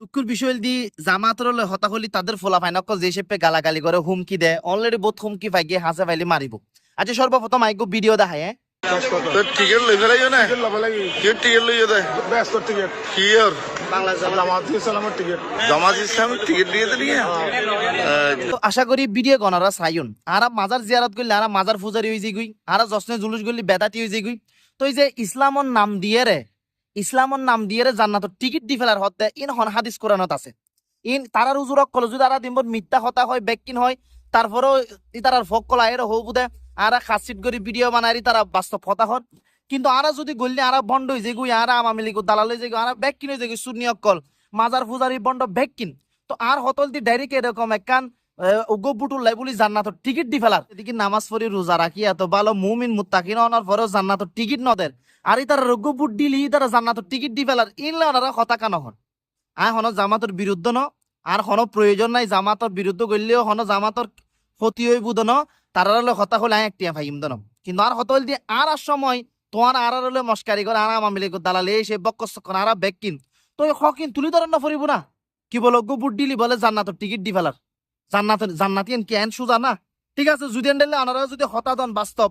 দুঃখের বিষয় দি জামাতর হতা হলি তাদের ফোলা ফাইন যে শেপে গালাগালি করে হুমকি দেয় অলরেডি বহুত হুমকি পাই গিয়ে হাসে ফাইলে মারিব। আচ্ছা সর্বপ্রথম আইগো ভিডিও দেখায় হ্যাঁ। লই ফেলাইও না? কি টিকিট লইও দে ব্যস্ত টিকিট কি আশা করি ভিডিও গণারা চাইন আর মাজার জিয়ারত করলে আর মাজার ফুজারি হয়ে যাই আর জশ্নে জুলুস করলে বেদাতি হয়ে যাই তো এই যে ইসলামর নাম দিয়ে রে ইসলামর নাম দিয়ে জান্নাতর টিকিট দি ফেলার হতে ইন হন হাদিস কোরআনত আছে। ইন তারার উজুরক কল যদি তারা দিন মিথ্যা কথা হয় বেকিন হয়, তারপরেও তারার ফক কলা এর হৌ বুদে, আর খাসিট করে ভিডিও বানাই তারা বাস্তব কথা হন। কিন্তু আরা যদি গল্লি, আরা বন্ড হয়ে যাই আর আমামি লিগু দালাল হয়ে যাই আর বেকিন হয়ে যাই শূন্য কল মাজার ফুজারি বন্ড বেকিন তো আর হতল দি ডাইরেক্ট এরকম একখান উগ্র বুটুল্লাই বলি জান্নাতর টিকিট দি ফেলার এদিকে নামাজ পড়ি রোজা রাখি এত ভালো মুমিন মুত্তাকিন অনার পরেও জান্নাতর টিকিট নদের আর তারা রোগ্য বুট দিলি তারা জান্নাতর টিকিট দি ফেলার ইনলে ওনারা হতাকা নহন আয় হন জামাতর বিরুদ্ধ ন। আর হন প্রয়োজন নাই জামাতর বিরুদ্ধ করলেও হন জামাতর ক্ষতি হই বুধ ন। তারা হলে হতা হলে আয় একটিয়া ফাইম দন কিন্তু আর হতল দিয়ে আর আর সময় তোমার আর আর হলে মস্কারি করে আর আমামিলে দালালে সে বক্কস আর বেক কিন তো হকিন তুলি ধরেন না ফরিব না। কি বলো গো দিলি বলে জান্নাতর টিকিট দি ফেলার জান্নাত জান্নাতিয়ান কি এন সুজা না? ঠিক আছে, যদি এন্ডেলে আনারা যদি হতাদন বাস্তব।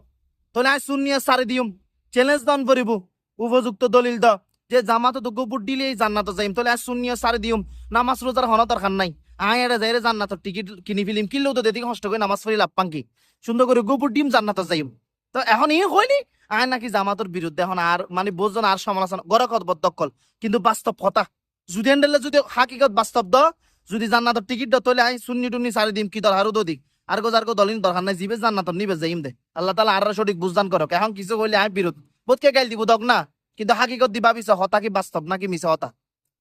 তাহলে আই শুনিয়ে সারি দিউম চ্যালেঞ্জ দন করিব উপযুক্ত দলিল দ। যে জামাত তো গোবুট দিলে এই জান্নাত যাইম। তাহলে আই শুনিয়ে সারি দিউম নামাজ রোজার হন দরকার নাই। আয় এরা যাই জান্নাতর টিকিট কিনি ফিলিম। কিনলেও তো দেদিকে কষ্ট করে নামাজ পড়ি লাভ পাং কি সুন্দর করে গোবুট ডিম জান্নাত যাইম। তো এখন ই হয়নি? আয় নাকি জামাতর বিরুদ্ধে এখন আর মানে বোঝন আর সমালোচনা গরকত বদকল কিন্তু বাস্তব কথা। যদি এন্ডেলে যদি হাকিকত বাস্তব দ যদি জান্নাতর টিকিট তাহলে আই সুন্নি টুন্নি সারি দিম, কি দর দো দিক। আর গো যার গো দলিন দরকার নাই, জিবে জান্নাতর, নিবে যাইম দে। আল্লাহ তালা আর সঠিক বুঝদান করক। এখন কিছু হইলে আই বিরোধ। বোধকে গাইল দিব দক না, কিন্তু হাকিকত দিবা পিছ হতা কি বাস্তব, নাকি মিছা হতা?